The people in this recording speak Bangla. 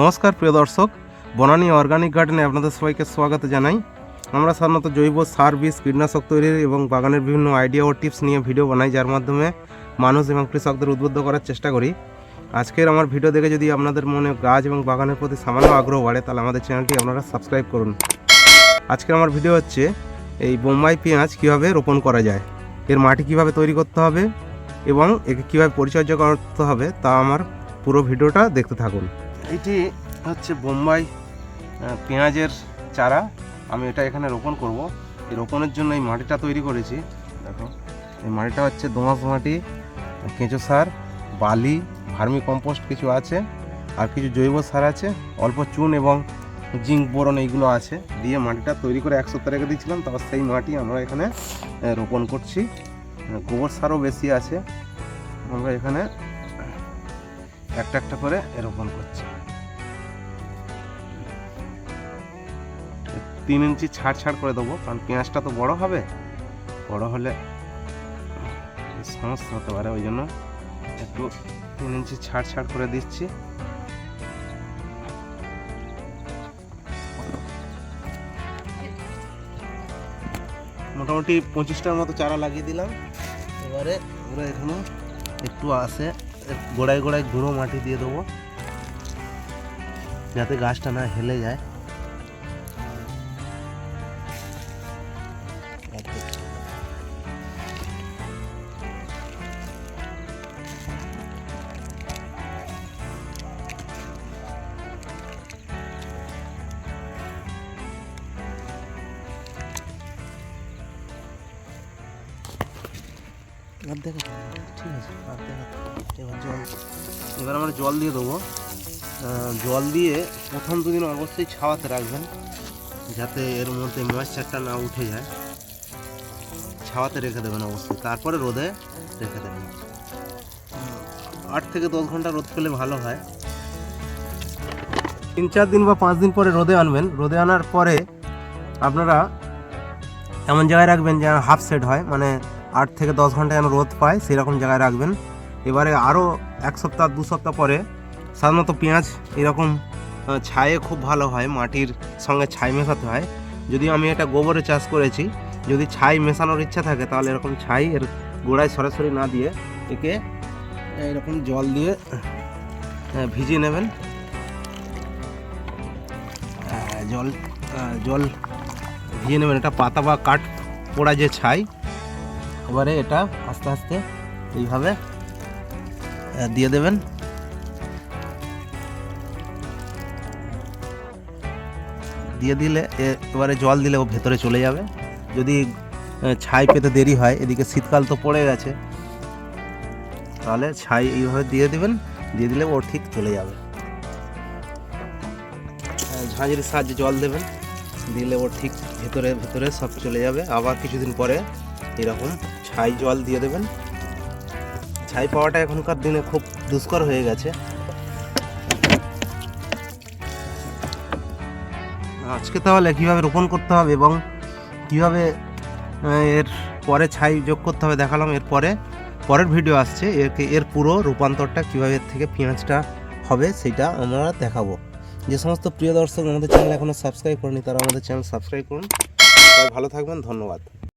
নমস্কার, প্রিয় দর্শক। বনানী অর্গানিক গার্ডেনে আপনাদের সবাইকে স্বাগত জানাই। আমরা সাধারণত জৈব সার, বীজ, কীটনাশক তৈরির এবং বাগানের বিভিন্ন আইডিয়া ও টিপস নিয়ে ভিডিও বানাই, যার মাধ্যমে মানুষ এবং কৃষকদের উদ্বুদ্ধ করার চেষ্টা করি। আজকের আমার ভিডিও দেখে যদি আপনাদের মনে গাছ এবং বাগানের প্রতি সামান্য আগ্রহ বাড়ে, তাহলে আমাদের চ্যানেলটি আপনারা সাবস্ক্রাইব করুন। আজকের আমার ভিডিও হচ্ছে এই বোম্বাই পেঁয়াজ কীভাবে রোপণ করা যায়, এর মাটি কীভাবে তৈরি করতে হবে এবং একে কীভাবে পরিচর্যা করতে হবে, তা আমার পুরো ভিডিওটা দেখতে থাকুন। এটি হচ্ছে বোম্বাই পেঁয়াজের চারা। আমি এটা এখানে রোপণ করব। এই রোপণের জন্য এই মাটিটা তৈরি করেছি। দেখো, এই মাটিটা হচ্ছে দোঁয়াশ মাটি, কেঁচো সার, বালি ভার্মি কম্পোস্ট কিছু আছে, আর কিছু জৈব সার আছে। অল্প চুন এবং জিঙ্ক বোরন এইগুলো আছে দিয়ে মাটিটা তৈরি করে এক সপ্তাহ দিয়েছিলাম। তারপর সেই মাটি আমরা এখানে রোপণ করছি। গোবর সারও বেশি আছে। আমরা এখানে একটা একটা করে রোপণ করছি। তিন ইঞ্চি ছাড় ছাড় করে দেবো, কারণ পেঁয়াজটা তো বড় হবে। বড় হলে সমস্যা হতে পারে, ওই জন্য একটু তিন ইঞ্চি ছাড় ছাড় করে দিচ্ছি। মোটামুটি পঁচিশটার মতো চারা লাগিয়ে দিলাম। এবারে আমরা এখানে একটু আসে গোড়ায় গোড়ায় গুঁড়ো মাটি দিয়ে দেবো, যাতে গাছটা না হেলে যায়। ঠিক আছে এবার জল এবার আমরা জল দিয়ে দেবো। জল দিয়ে প্রথম দুদিন অবশ্যই ছাওয়াতে রাখবেন, যাতে এর মধ্যে ময়েশ্চারটা না উঠে যায়। ছাওয়াতে রেখে দেবেন অবশ্যই। তারপরে রোদে রেখে দেবেন। আট থেকে দশ ঘণ্টা রোদ পেলে ভালো হয়। তিন চার দিন বা পাঁচ দিন পরে রোদে আনবেন। রোদে আনার পরে আপনারা এমন জায়গায় রাখবেন যেন হাফ সেট হয়। মানে আট থেকে দশ ঘণ্টা যেন রোদ পায়, সেরকম জায়গায় রাখবেন। এবারে আরও এক সপ্তাহ, দু সপ্তাহ পরে সাধারণত পেঁয়াজ এরকম ছায়ে খুব ভালো হয়, মাটির সঙ্গে ছাই মেশাতে হয়। যদি আমি এটা গোবরে চাষ করেছি, যদি ছাই মেশানোর ইচ্ছা থাকে তাহলে এরকম ছাই এর গোড়ায় সরাসরি না দিয়ে একে এরকম জল দিয়ে ভিজিয়ে নেবেন। জল জল ভিজিয়ে নেবেন। এটা পাতা বা কাঠ পোড়া যে ছাই এবারে এটা আস্তে আস্তে এইভাবে দিয়ে দেবেন। দিয়ে দিলে এবারে জল দিলে ও ভেতরে চলে যাবে। যদি ছাই পেতে দেরি হয় এদিকে শীতকাল তো পড়ে গেছে তাহলে ছাই এইভাবে দিয়ে দেবেন দিয়ে দিলে ও ঠিক চলে যাবে। আহ, ঝাঁঝরির সাহায্যে জল দেবেন দিলে ও ঠিক ভেতরে ভেতরে সব চলে যাবে। আবার কিছুদিন পরে এরকম ছাই জল দিয়ে দেবেন। ছাই পাওয়াটা এখনকার দিনে খুব দুষ্কর হয়ে গেছে। আজকে তাহলে কীভাবে রোপণ করতে হবে এবং কীভাবে এর পরে ছাই যোগ করতে হবে দেখালাম, এর পরে, পরের ভিডিও আসছে, এর এর পুরো রূপান্তরটা কীভাবে এর থেকে পেঁয়াজটা হবে সেটা আমরা দেখাবো। যে সমস্ত প্রিয় দর্শক আমাদের চ্যানেল এখনও সাবস্ক্রাইব করেনি, তারা আমাদের চ্যানেল সাবস্ক্রাইব করুন। সবাই ভালো থাকবেন, ধন্যবাদ।